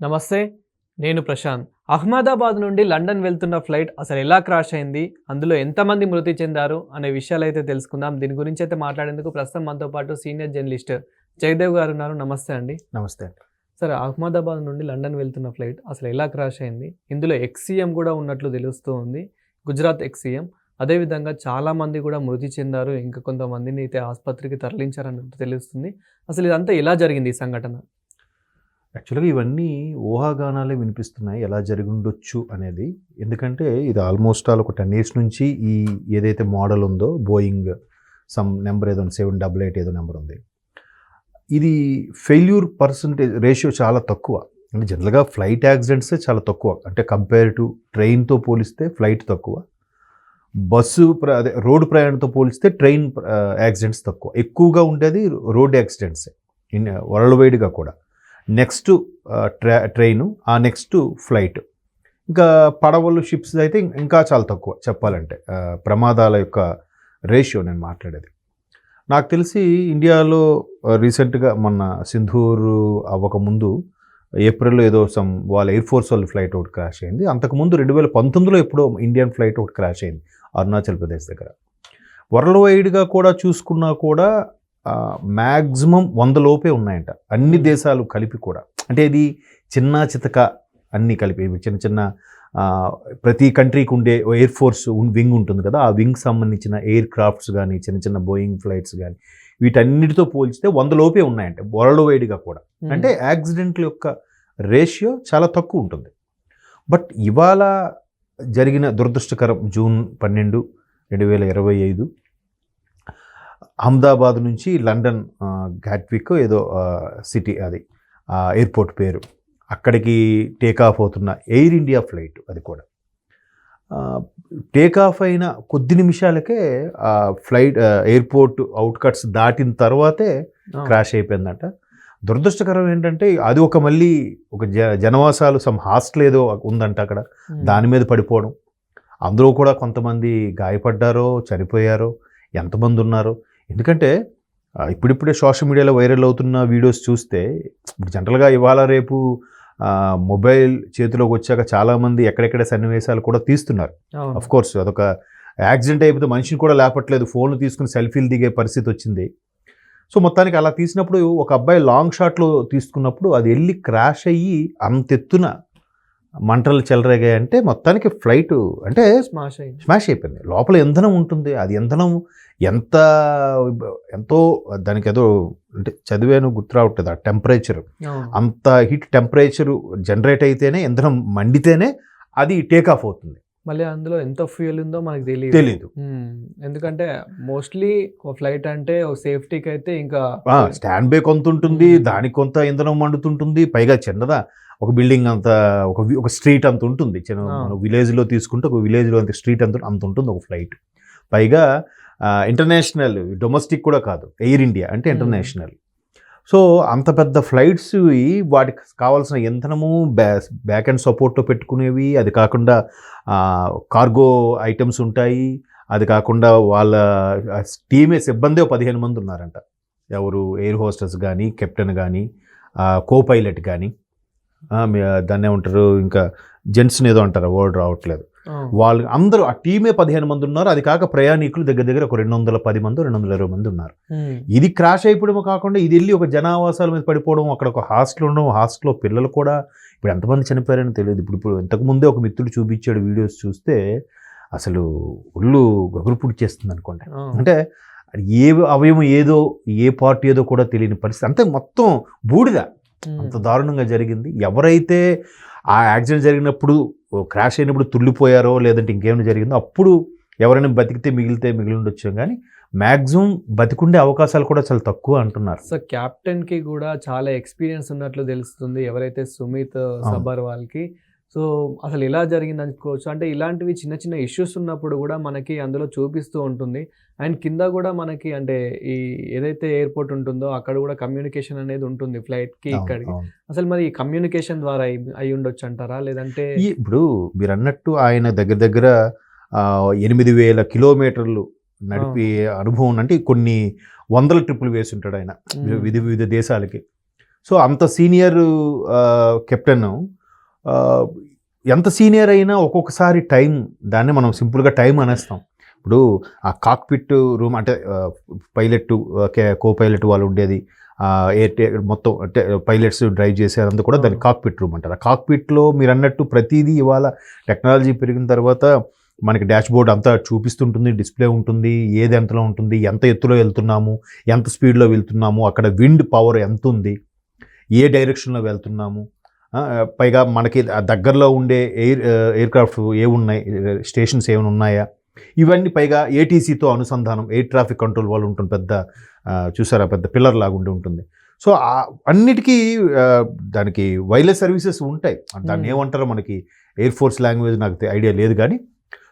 నమస్తే నేను ప్రశాంత్. అహ్మదాబాద్ నుండి లండన్ వెళ్తున్న ఫ్లైట్ అసలు ఎలా క్రాష్ అయింది అందులో ఎంతమంది మృతి చెందారు అనే విషయాలు అయితే తెలుసుకుందాం. దీని గురించి అయితే మాట్లాడేందుకు ప్రస్తుతం మనతో పాటు సీనియర్ జర్నలిస్ట్ జయదేవ్ గారు ఉన్నారు. నమస్తే అండి. నమస్తే. అండి సరే అహ్మదాబాద్ నుండి లండన్ వెళ్తున్న ఫ్లైట్ అసలు ఎలా క్రాష్ అయింది ఇందులో ఎక్సీఎం కూడా ఉన్నట్లు తెలుస్తూ ఉంది గుజరాత్ ఎక్సీఎం అదేవిధంగా చాలా మంది కూడా మృతి చెందారు ఇంకా కొంతమందిని అయితే ఆసుపత్రికి తరలించారన్నట్టు తెలుస్తుంది. అసలు ఇదంతా ఎలా జరిగింది ఈ సంఘటన? యాక్చువల్గా ఇవన్నీ ఊహాగానాలే వినిపిస్తున్నాయి. ఎలా జరిగి ఉండొచ్చు అనేది. ఎందుకంటే ఇది ఆల్మోస్ట్ ఆల్ ఒక టెన్ ఇయర్స్ నుంచి ఈ ఏదైతే మోడల్ ఉందో బోయింగ్ సమ్ నెంబర్ ఏదో సెవెన్ డబల్ ఎయిట్ ఏదో నెంబర్ ఉంది. ఇది ఫెయిల్యూర్ పర్సంటేజ్ రేషియో చాలా తక్కువ. అంటే జనరల్గా ఫ్లైట్ యాక్సిడెంట్సే చాలా తక్కువ. అంటే కంపేర్ టు ట్రైన్తో పోలిస్తే ఫ్లైట్ తక్కువ. బస్సు ప్ర అదే రోడ్డు ప్రయాణంతో పోలిస్తే ట్రైన్ యాక్సిడెంట్స్ తక్కువ. ఎక్కువగా ఉండేది రోడ్ యాక్సిడెంట్సే. ఇన్ వరల్డ్ వైడ్గా కూడా. నెక్స్ట్ ట్రా ట్రైను ఆ నెక్స్ట్ ఫ్లైట్. ఇంకా పడవలు షిప్స్ అయితే ఇంకా చాలా తక్కువ చెప్పాలంటే. ప్రమాదాల యొక్క రేషియో నేను మాట్లాడేది. నాకు తెలిసి ఇండియాలో రీసెంట్గా మొన్న సింధూరు అవ్వకముందు ఏప్రిల్లో ఏదో సమ్ వాళ్ళ ఎయిర్ ఫోర్స్ వాళ్ళ ఫ్లైట్ ఒకటి క్రాష్ అయింది. అంతకుముందు రెండు వేల పంతొమ్మిదిలో ఎప్పుడో ఇండియన్ ఫ్లైట్ ఒకటి క్రాష్ అయింది అరుణాచల్ ప్రదేశ్ దగ్గర. వరల్డ్ వైడ్గా కూడా చూసుకున్నా కూడా మ్యాక్సిమం వంద లోపే ఉన్నాయంట. అన్ని దేశాలు కలిపి కూడా. అంటే ఇది చిన్న చితక అన్నీ కలిపి చిన్న చిన్న ప్రతి కంట్రీకి ఉండే ఎయిర్ ఫోర్స్ వింగ్ ఉంటుంది కదా ఆ వింగ్ సంబంధించిన ఎయిర్ క్రాఫ్ట్స్ కానీ చిన్న చిన్న బోయింగ్ ఫ్లైట్స్ కానీ వీటన్నిటితో పోల్చితే వంద లోపే ఉన్నాయంట వరల్డ్ వైడ్గా కూడా అంటే యాక్సిడెంట్ల యొక్క రేషియో చాలా తక్కువ ఉంటుంది. బట్ ఇవాళ జరిగిన దురదృష్టకరం జూన్ పన్నెండు రెండు వేల ఇరవై ఐదు అహ్మదాబాద్ నుంచి లండన్ ఆ, ఘాట్విక్ ఏదో సిటీ అది ఎయిర్పోర్ట్ పేరు. అక్కడికి టేక్ ఆఫ్ అవుతున్న ఎయిర్ ఇండియా ఫ్లైట్ అది కూడా. టేక్ ఆఫ్ అయిన కొద్ది నిమిషాలకే ఆ ఫ్లైట్ ఎయిర్పోర్ట్ అవుట్కట్స్ దాటిన తర్వాతే క్రాష్ అయిపోయిందంట. దురదృష్టకరం ఏంటంటే అది ఒక మళ్ళీ ఒక జ జనవాసాలు సమ్ హాస్టల్ ఏదో ఉందంట అక్కడ. దాని మీద పడిపోవడం. అందులో కూడా కొంతమంది గాయపడ్డారో చనిపోయారో ఎంతమంది ఉన్నారో ఎందుకంటే ఇప్పుడిప్పుడే సోషల్ మీడియాలో వైరల్ అవుతున్న వీడియోస్ చూస్తే ఇప్పుడు జనరల్గా ఇవాళ రేపు మొబైల్ చేతిలోకి వచ్చాక చాలామంది ఎక్కడెక్కడ సన్నివేశాలు కూడా తీస్తున్నారు. అఫ్ కోర్స్ అదొక యాక్సిడెంట్ అయిపోతే మనిషిని కూడా లేపట్లేదు. ఫోన్లు తీసుకుని సెల్ఫీలు దిగే పరిస్థితి వచ్చింది. సో మొత్తానికి అలా తీసినప్పుడు ఒక అబ్బాయి లాంగ్ షాట్లో తీసుకున్నప్పుడు అది వెళ్ళి క్రాష్ అయ్యి అంత మంటలు చెలరేగాయంటే మొత్తానికి ఫ్లైట్ అంటే స్మాష్ అయింది. స్మాష్ అయిపోయింది. లోపల ఇంధనం ఉంటుంది. అది ఇంధనం ఎంత ఎంతో దానికి ఏదో అంటే చదివాను గుర్తు రావట్లేదు. ఆ టెంపరేచర్. అంత హీట్ టెంపరేచర్ జనరేట్ అయితేనే ఇంధనం మండితేనే అది టేక్ ఆఫ్ అవుతుంది. మళ్ళీ అందులో ఎంత ఫ్యూయల్ ఉందో మనకు తెలియదు ఉమ్, ఎందుకంటే మోస్ట్లీ ఫ్లైట్ అంటే సేఫ్టీకి అయితే ఇంకా స్టాండ్ బై కొంత ఉంటుంది. దానికి కొంత ఇంధనం మండుతుంటుంది పైగా చిన్నదా. ఒక బిల్డింగ్ అంత ఒక ఒక స్ట్రీట్ అంత ఉంటుంది. చిన్న విలేజ్లో తీసుకుంటే ఒక విలేజ్లో అంత స్ట్రీట్ అంత అంత ఉంటుంది ఒక ఫ్లైట్. పైగా ఇంటర్నేషనల్ డొమెస్టిక్ కూడా కాదు. ఎయిర్ ఇండియా అంటే. ఇంటర్నేషనల్. సో అంత పెద్ద ఫ్లైట్స్ వాటికి కావాల్సిన ఇంధనము బ్యా బ్యాక్ అండ్ సపోర్ట్తో పెట్టుకునేవి అది కాకుండా కార్గో ఐటమ్స్ ఉంటాయి. అది కాకుండా వాళ్ళ టీమే సిబ్బంది పదిహేను మంది ఉన్నారంట. ఎవరు ఎయిర్ హోస్టెస్ కానీ కెప్టెన్ కానీ కో పైలట్ కానీ దాన్ని ఏమంటారు? ఇంకా జెంట్స్ని ఏదో అంటారు వర్డ్ రావట్లేదు. వాళ్ళు అందరూ ఆ టీమే పదిహేను మంది ఉన్నారు అది కాక ప్రయాణికులు దగ్గర దగ్గర ఒక రెండు వందల పది మంది రెండు వందల ఇరవై మంది ఉన్నారు. ఇది క్రాష్ అయిపోవడము కాకుండా ఇది వెళ్ళి ఒక జనావాసాల మీద పడిపోవడం అక్కడ ఒక హాస్టల్ ఉండడం హాస్టల్లో పిల్లలు కూడా ఇప్పుడు ఎంతమంది చనిపోయారని తెలియదు. ఇప్పుడు ఇప్పుడు ఇంతకుముందే ఒక మిత్రుడు చూపించాడు వీడియోస్ చూస్తే అసలు ఒళ్ళు గగురు పుడిచేస్తుంది అనుకోండి అంటే ఏ అవయవం ఏదో ఏ పార్ట్ ఏదో కూడా తెలియని పరిస్థితి. అంతే మొత్తం బూడిద. అంత దారుణంగా జరిగింది. ఎవరైతే ఆ యాక్సిడెంట్ జరిగినప్పుడు క్రాష్ అయినప్పుడు తుల్లిపోయారో లేదంటే ఇంకేమైనా జరిగిందో అప్పుడు ఎవరైనా బతికితే మిగిలితే మిగిలి ఉండొచ్చు. కానీ మ్యాక్సిమం బతికుండే అవకాశాలు కూడా చాలా తక్కువ అంటున్నారు. సో క్యాప్టెన్కి కూడా చాలా ఎక్స్పీరియన్స్ ఉన్నట్లు తెలుస్తుంది. ఎవరైతే సుమిత్ సబర్ వాళ్ళకి సో అసలు ఎలా జరిగింది అనుకోవచ్చు అంటే ఇలాంటివి చిన్న చిన్న ఇష్యూస్ ఉన్నప్పుడు కూడా మనకి అందులో చూపిస్తూ ఉంటుంది. అండ్ కింద కూడా మనకి అంటే ఈ ఏదైతే ఎయిర్పోర్ట్ ఉంటుందో అక్కడ కూడా కమ్యూనికేషన్ అనేది ఉంటుంది ఫ్లైట్కి అవును, ఇక్కడికి. అసలు మరి కమ్యూనికేషన్ ద్వారా అయి- ఉండొచ్చు అంటారా లేదంటే ఇప్పుడు మీరు అన్నట్టు ఆయన దగ్గర దగ్గర ఎనిమిది వేల కిలోమీటర్లు నడిపే అనుభవం అంటే కొన్ని వందల ట్రిప్పులు వేసి ఉంటాడు ఆయన వివిధ వివిధ దేశాలకి. సో అంత సీనియర్ కెప్టెన్ ఎంత సీనియర్ అయినా ఒక్కొక్కసారి టైం దాన్ని మనం సింపుల్గా టైం అనేస్తాం. ఇప్పుడు ఆ కాక్పిట్ రూమ్ అంటే పైలట్ కో పైలట్ వాళ్ళు ఉండేది. ఎయిర్ మొత్తం అంటే పైలట్స్ డ్రైవ్ చేసేదంతా కూడా దాన్ని కాక్పిట్ రూమ్ అంటారు. ఆ కాక్పిట్లో మీరు అన్నట్టు ప్రతిదీ ఇవాళ టెక్నాలజీ పెరిగిన తర్వాత మనకి డాష్ బోర్డ్ అంతా చూపిస్తుంటుంది డిస్ప్లే ఉంటుంది. ఏది ఎంతలో ఉంటుంది ఎంత ఎత్తులో వెళ్తున్నాము ఎంత స్పీడ్లో వెళ్తున్నాము అక్కడ విండ్ పవర్ ఎంత ఉంది ఏ డైరెక్షన్లో వెళ్తున్నాము పైగా మనకి దగ్గరలో ఉండే ఎయిర్ ఎయిర్ క్రాఫ్ట్ ఏ ఉన్నాయి స్టేషన్స్ ఏమైనా ఉన్నాయా? ఇవన్నీ పైగా ఏటీసీతో అనుసంధానం ఎయిర్ ట్రాఫిక్ కంట్రోల్ వాళ్ళు ఉంటుంది పెద్ద చూసారా పెద్ద పిల్లర్ లాగా ఉండి ఉంటుంది. సో అన్నిటికీ దానికి వైర్లెస్ సర్వీసెస్ ఉంటాయి. దాన్ని. ఏమంటారో మనకి ఎయిర్ ఫోర్స్ లాంగ్వేజ్ నాకు ఐడియా లేదు కానీ.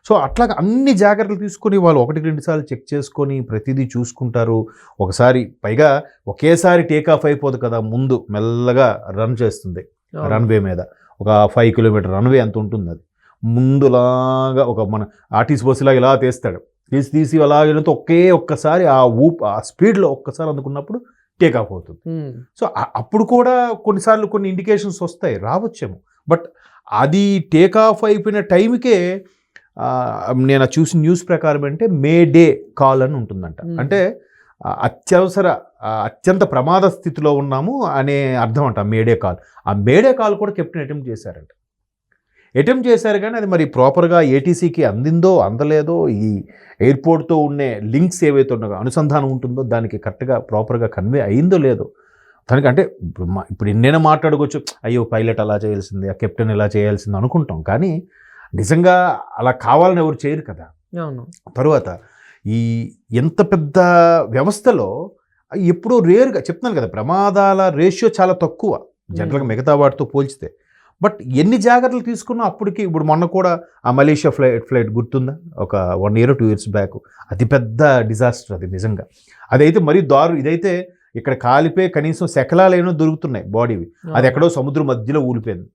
సో అట్లాగా అన్ని జాగ్రత్తలు తీసుకొని వాళ్ళు ఒకటికి రెండు సార్లు చెక్ చేసుకొని ప్రతిదీ చూసుకుంటారు. ఒకసారి పైగా ఒకేసారి టేక్ ఆఫ్ అయిపోదు కదా ముందు మెల్లగా రన్ చేస్తుంది. రన్వే మీద. ఒక ఫైవ్ కిలోమీటర్ రన్వే ఎంత ఉంటుంది అది ముందులాగా ఒక మన ఆర్టీసీ బస్సులాగా ఇలా తీస్తాడు. తీసి తీసి అలా వెళ్తే ఒకే ఒక్కసారి ఆ ఊప్ ఆ స్పీడ్లో ఒక్కసారి అందుకున్నప్పుడు టేక్ ఆఫ్ అవుతుంది. సో అప్పుడు కూడా కొన్నిసార్లు కొన్ని ఇండికేషన్స్ వస్తాయి. రావచ్చేమో. బట్ అది టేక్ ఆఫ్ అయిపోయిన టైంకే నేను చూసిన న్యూస్ ప్రకారం అంటే మే డే కాల్ అని ఉంటుందంట. అంటే అత్యవసర అత్యంత ప్రమాద స్థితిలో ఉన్నాము అనే అర్థం అంట మేడే కాల్. ఆ మేడే కాల్ కూడా కెప్టెన్ అటెంప్ట్ చేశారంట. అటెంప్ట్ చేశారు కానీ అది మరి ప్రాపర్గా ఏటీసీకి అందిందో అందలేదో ఈ ఎయిర్పోర్ట్తో ఉండే లింక్స్ ఏవైతే ఉన్నాయో అనుసంధానం ఉంటుందో దానికి కరెక్ట్గా ప్రాపర్గా కన్వే అయిందో లేదో దానికి అంటే ఇప్పుడు ఇప్పుడు ఎన్నైనా మాట్లాడుకోవచ్చు అయ్యో పైలట్ అలా చేయాల్సింది ఆ కెప్టెన్ ఇలా చేయాల్సింది అనుకుంటాం. కానీ నిజంగా అలా కావాలని ఎవరు చేయరు కదా. అవును. తరువాత ఈ ఎంత పెద్ద వ్యవస్థలో ఎప్పుడూ రేర్గా చెప్తున్నాను కదా ప్రమాదాల రేషియో చాలా తక్కువ. జనరల్గా మిగతా వాటితో పోల్చితే. బట్ ఎన్ని జాగ్రత్తలు తీసుకున్నా అప్పటికి ఇప్పుడు మొన్న కూడా ఆ మలేషియా ఫ్లైట్ ఫ్లైట్ గుర్తుందా? ఒక one year two years back. అతిపెద్ద డిజాస్టర్ అది నిజంగా. అదైతే మరీ దారు ఇదైతే ఇక్కడ కాలిపోయి కనీసం శకలాలైనా దొరుకుతున్నాయి బాడీవి. అది ఎక్కడో సముద్రం మధ్యలో ఊలిపోయింది.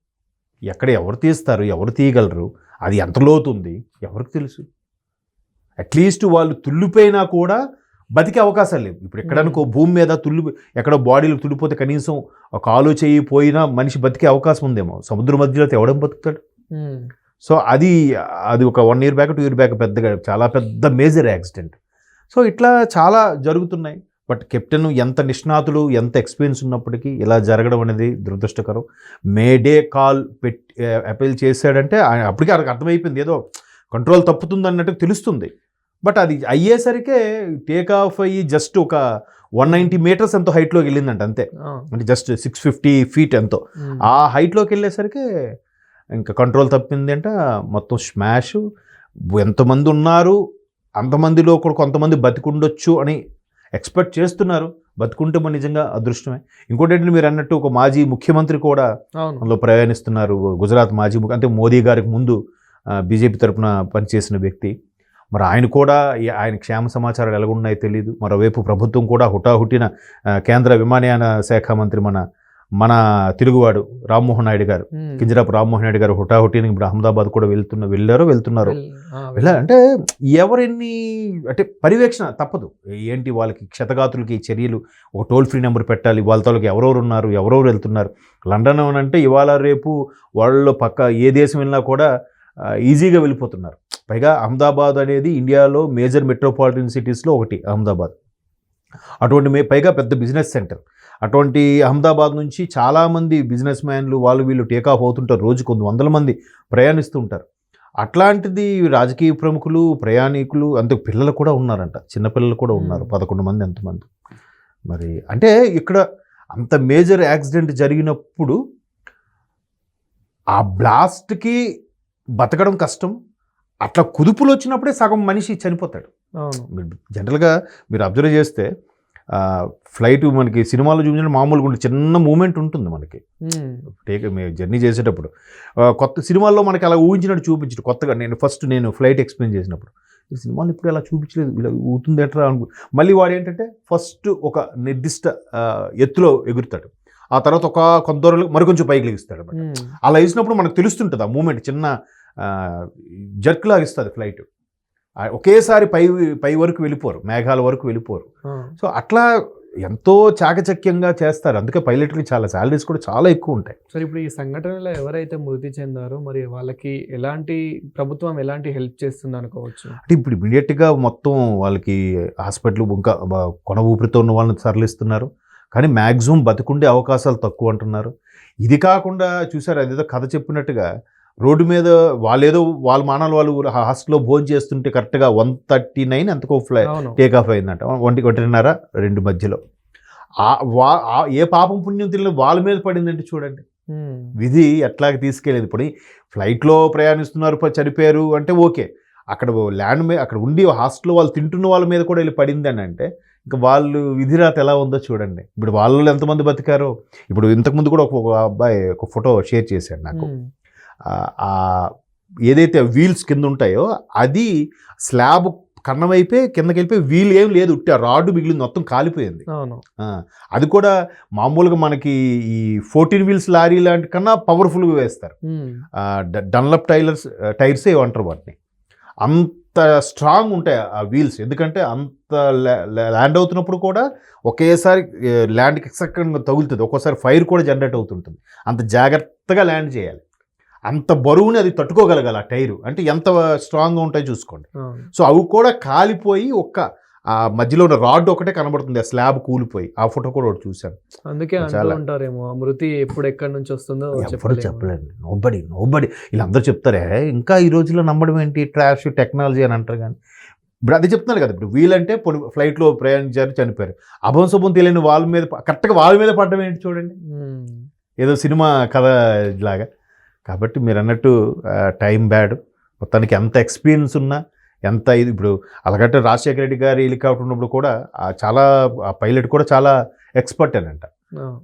ఎక్కడ ఎవరు తీస్తారు ఎవరు తీయగలరు? అది ఎంత లోతుంది? ఎవరికి తెలుసు? అట్లీస్ట్ వాళ్ళు తుల్లిపోయినా కూడా బతికే అవకాశాలు లేవు. ఇప్పుడు ఎక్కడనుకో భూమి మీద తుల్లి ఎక్కడో బాడీలు తుల్లిపోతే కనీసం ఒక ఆలో చేయి పోయినా మనిషి బతికే అవకాశం ఉందేమో. సముద్రం మధ్యలో ఎవడం బతుకుతాడు. సో అది అది ఒక one year back two year back పెద్దగా చాలా పెద్ద మేజర్ యాక్సిడెంట్. సో ఇట్లా చాలా జరుగుతున్నాయి. బట్ కెప్టెన్ ఎంత నిష్ణాతులు ఎంత ఎక్స్పీరియన్స్ ఉన్నప్పటికీ ఇలా జరగడం అనేది దురదృష్టకరం. మేడే కాల్ పెట్టి అపీల్ చేశాడంటే ఆయన అప్పటికే అర్థమైపోయింది. ఏదో కంట్రోల్ తప్పుతుంది అన్నట్టు తెలుస్తుంది. బట్ అది అయ్యేసరికే టేక్ ఆఫ్ అయ్యి జస్ట్ ఒక వన్ నైంటీ మీటర్స్ ఎంతో హైట్లోకి వెళ్ళిందంట అంతే. అంటే జస్ట్ సిక్స్ ఫిఫ్టీ ఫీట్ ఎంతో. ఆ హైట్లోకి వెళ్ళేసరికి ఇంకా కంట్రోల్ తప్పింది అంట మొత్తం స్మాష్. ఎంతమంది ఉన్నారు అంతమందిలో కూడా కొంతమంది బతికుండొచ్చు అని ఎక్స్పెక్ట్ చేస్తున్నారు. బతుకుంటే మన నిజంగా అదృష్టమే. ఇంకోటి ఏంటంటే మీరు అన్నట్టు ఒక మాజీ ముఖ్యమంత్రి కూడా అందులో ప్రయాణిస్తున్నారు గుజరాత్ మాజీ ముఖ్య అంటే మోదీ గారికి ముందు బీజేపీ తరపున పనిచేసిన వ్యక్తి. మరి ఆయన కూడా ఆయన క్షేమ సమాచారాలు ఎలాగున్నాయో తెలియదు మరోవైపు ప్రభుత్వం కూడా హుటాహుటిన కేంద్ర విమానయాన శాఖ మంత్రి మన మన తెలుగువాడు రామ్మోహన్ నాయుడు గారు. కింజరాపు రామ్మోహన్ నాయుడు గారు హుటాహుటిని ఇప్పుడు అహ్మదాబాద్ కూడా వెళ్తున్న వెళ్ళారో వెళ్తున్నారు. వెల్- ఆ, వెళ్ళా అంటే ఎవరెన్ని అంటే పర్యవేక్షణ తప్పదు. ఏంటి వాళ్ళకి క్షతగాతులకి చర్యలు? ఒక టోల్ ఫ్రీ నెంబర్ పెట్టాలి. వాళ్ళ తాలూకు ఎవరెవరు ఉన్నారు? ఎవరెవరు వెళ్తున్నారు? లండన్ అంటే ఇవాళ రేపు వాళ్ళలో పక్క ఏ దేశం వెళ్ళినా కూడా ఈజీగా వెళ్ళిపోతున్నారు. పైగా అహ్మదాబాద్ అనేది ఇండియాలో మేజర్ మెట్రోపాలిటన్ సిటీస్లో ఒకటి అహ్మదాబాద్. అటువంటి మే పైగా పెద్ద బిజినెస్ సెంటర్. అటువంటి అహ్మదాబాద్ నుంచి చాలామంది బిజినెస్ మ్యాన్లు వాళ్ళు వీళ్ళు టేక్ ఆఫ్ అవుతుంటారు. రోజు కొన్ని వందల మంది ప్రయాణిస్తూ ఉంటారు. అట్లాంటిది రాజకీయ ప్రముఖులు ప్రయాణికులు అంత పిల్లలు కూడా ఉన్నారంట. చిన్నపిల్లలు కూడా ఉన్నారు. పదకొండు మంది ఎంతమంది. మరి అంటే ఇక్కడ అంత మేజర్ యాక్సిడెంట్ జరిగినప్పుడు ఆ బ్లాస్ట్కి బతకడం కష్టం. అట్లా కుదుపులు వచ్చినప్పుడే సగం మనిషి చనిపోతాడు. జనరల్గా మీరు అబ్జర్వ్ చేస్తే ఫ్లైట్ మనకి సినిమాలో చూపించిన మామూలుగా ఉంటే చిన్న మూమెంట్ ఉంటుంది మనకి. టేక్ మేము జర్నీ చేసేటప్పుడు. కొత్త సినిమాల్లో మనకి అలా ఊహించినట్టు చూపించడు. కొత్తగా నేను ఫస్ట్ నేను ఫ్లైట్ ఎక్స్ప్లెయిన్ చేసినప్పుడు. సినిమాలు ఇప్పుడు అలా చూపించలేదు? ఇలా ఊతుంది ఎట్లా అనుకో? మళ్ళీ వాడు ఏంటంటే ఫస్ట్ ఒక నిర్దిష్ట ఎత్తులో ఎగురుతాడు. ఆ తర్వాత ఒక కొంత మరికొంచెం పైకి లెగిస్తాడు అనమాట. అలా వేసినప్పుడు మనకు తెలుస్తుంటుంది ఆ మూమెంట్ చిన్న జర్క్ లాగా ఇస్తుంది ఫ్లైట్. ఒకేసారి పై పై వరకు వెళ్ళిపోరు మేఘాల వరకు వెళ్ళిపోరు. సో అట్లా ఎంతో చాకచక్యంగా చేస్తారు. అందుకే పైలట్కి చాలా శాలరీస్ కూడా చాలా ఎక్కువ ఉంటాయి. సార్ ఇప్పుడు ఈ సంఘటనలో ఎవరైతే మృతి చెందారో మరి వాళ్ళకి ఎలాంటి ప్రభుత్వం ఎలాంటి హెల్ప్ చేస్తుంది అనుకోవచ్చు? అంటే ఇప్పుడు ఇమీడియట్గా మొత్తం వాళ్ళకి హాస్పిటల్ ఇంకా కొన ఊపిరితో ఉన్న వాళ్ళని తరలిస్తున్నారు. కానీ మ్యాక్సిమం బతికుండే అవకాశాలు తక్కువ అంటున్నారు. ఇది కాకుండా చూసారు అదేదో కథ చెప్పినట్టుగా రోడ్డు మీద వాళ్ళేదో వాళ్ళ మానాలు వాళ్ళు హాస్టల్లో భోజనం చేస్తుంటే కరెక్ట్గా వన్ థర్టీ నైన్ ఎంతకో ఫ్లై టేక్ ఆఫ్ అయిందంట. ఒంటి ఒకటిన్నర రెండు మధ్యలో. వా ఏ పాపం పుణ్యం తెలియని వాళ్ళ మీద పడిందంటే చూడండి. విధి ఎట్లాగ తీసుకెళ్ళేది. ఇప్పుడు ఫ్లైట్లో ప్రయాణిస్తున్నారు చనిపోయారు అంటే ఓకే. అక్కడ ల్యాండ్ మీద అక్కడ ఉండి హాస్టల్లో వాళ్ళు తింటున్న వాళ్ళ మీద కూడా వెళ్ళి పడింది అని అంటే ఇంకా వాళ్ళు విధిరాత ఎలా ఉందో చూడండి. ఇప్పుడు వాళ్ళు ఎంతమంది బతికారో. ఇప్పుడు ఇంతకుముందు కూడా ఒక అబ్బాయి ఒక ఫోటో షేర్ చేశాడు నాకు. ఆ- ఆ ఏదైతే వీల్స్ కింద ఉంటాయో అది స్లాబ్ కన్నమైపోయి కిందకి వెళ్ళిపోయి వీల్ ఏం లేదు ఉట్టి ఆ రాడ్ మిగిలింది మొత్తం కాలిపోయింది. అది కూడా మామూలుగా మనకి ఈ ఫోర్టీన్ వీల్స్ లారీ లాంటి కన్నా పవర్ఫుల్గా వేస్తారు. డన్లప్ టైలర్స్ టైర్స్ ఏమంటారు వాటిని. అంత స్ట్రాంగ్ ఉంటాయి ఆ వీల్స్ ఎందుకంటే అంత ల్యాండ్ అవుతున్నప్పుడు కూడా ఒకేసారి ల్యాండ్కి సెకండ్ తగులుతుంది. ఒక్కోసారి ఫైర్ కూడా జనరేట్ అవుతుంటుంది. అంత జాగ్రత్తగా ల్యాండ్ చేయాలి. అంత బరువుని అది తట్టుకోగలగాలి ఆ టైరు. అంటే ఎంత స్ట్రాంగ్గా ఉంటాయో చూసుకోండి. సో అవి కూడా కాలిపోయి ఒక్క ఆ మధ్యలో ఉన్న రాడ్ ఒకటే కనబడుతుంది ఆ స్లాబ్ కూలిపోయి. ఆ ఫోటో కూడా ఒకటి చూశాను. అందుకే చాలా. ఉంటారేమో మృతి ఎప్పుడు ఎక్కడి నుంచి వస్తుందో ఎప్పుడు. చెప్పలేండి నోబడి నోబడి వీళ్ళందరూ చెప్తారే ఇంకా ఈ రోజుల్లో నమ్మడం ఏంటి? ట్రాష్ టెక్నాలజీ అని అంటారు కానీ. ఇప్పుడు అది చెప్తున్నారు కదా ఇప్పుడు వీళ్ళంటే పొలి ఫ్లైట్లో ప్రయాణించారు చనిపోయారు. అభం శుభం తెలియని వాళ్ళ మీద కరెక్ట్గా వాళ్ళ మీద పడడం ఏంటి చూడండి. ఏదో సినిమా కథ లాగా. కాబట్టి మీరు అన్నట్టు టైం బ్యాడ్. మొత్తానికి ఎంత ఎక్స్పీరియన్స్ ఉన్నా ఎంత ఇది ఇప్పుడు అలాగంటే రాజశేఖర రెడ్డి గారి హెలికాప్టర్ ఉన్నప్పుడు కూడా ఆ చాలా ఆ పైలట్ కూడా చాలా ఎక్స్పర్ట్ అని అంట. అవును.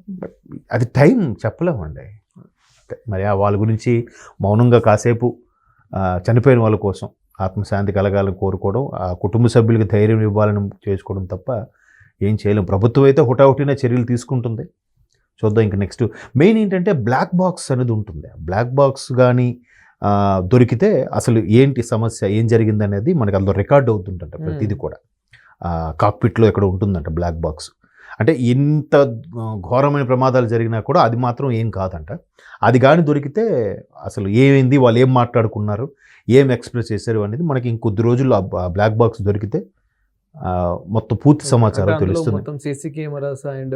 అది టైం చెప్పలేమండి. మరి ఆ వాళ్ళ గురించి మౌనంగా కాసేపు చనిపోయిన వాళ్ళ కోసం ఆత్మశాంతి కలగాలని కోరుకోవడం ఆ కుటుంబ సభ్యులకి ధైర్యం ఇవ్వాలని చేసుకోవడం తప్ప ఏం చేయలేం. ప్రభుత్వం అయితే హుటాహుటిన చర్యలు తీసుకుంటుంది. చూద్దాం ఇంకా నెక్స్ట్ మెయిన్ ఏంటంటే బ్లాక్ బాక్స్ అనేది ఉంటుంది. బ్లాక్ బాక్స్ కానీ దొరికితే అసలు ఏంటి సమస్య ఏం జరిగింది అనేది మనకి అందులో రికార్డ్ అవుతుందంట ప్రతిదీ కూడా. కాక్పిట్లో ఎక్కడ ఉంటుందంట బ్లాక్ బాక్స్ అంటే ఎంత ఆ, ఘోరమైన ప్రమాదాలు జరిగినా కూడా అది మాత్రం ఏం కాదంట. అది కానీ దొరికితే అసలు ఏమైంది? వాళ్ళు ఏం మాట్లాడుకున్నారు? ఏం ఎక్స్ప్రెస్ చేశారు అనేది మనకి ఇంకొద్ది రోజుల్లో బ్లాక్ బాక్స్ దొరికితే మొత్తం పూర్తి సమాచారం తెలుస్తుంది. మొత్తం CC cameras and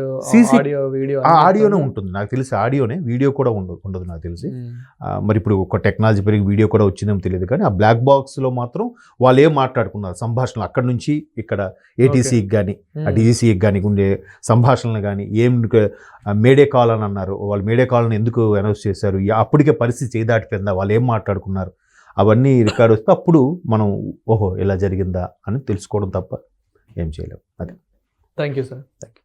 audio video ఆడియోనే ఉంటుంది. నాకు తెలిసి ఆడియోనే వీడియో కూడా ఉండదు ఉండదు నాకు తెలిసి. మరి ఇప్పుడు ఒక టెక్నాలజీ పెరిగి వీడియో కూడా వచ్చిందేమో తెలియదు కానీ ఆ బ్లాక్ బాక్స్లో మాత్రం వాళ్ళు ఏం మాట్లాడుకున్నారు? సంభాషణలు అక్కడ నుంచి ఇక్కడ ఏటీసీకి కానీ ఆ డీజీసీకి కానీ ఉండే సంభాషణలు కానీ ఏం మేడే కాల్ అని అన్నారు. వాళ్ళు మేడే కాల్ని ఎందుకు అనౌన్స్ చేశారు? అప్పటికే పరిస్థితి చేయి దాటిపోయిందా వాళ్ళు ఏం మాట్లాడుకున్నారు? అవన్నీ రికార్డ్ వస్తే అప్పుడు మనం ఓహో ఇలా జరిగిందా అని తెలుసుకోవడం తప్ప ఏం చేయలేం. అది. Thank you sir. థ్యాంక్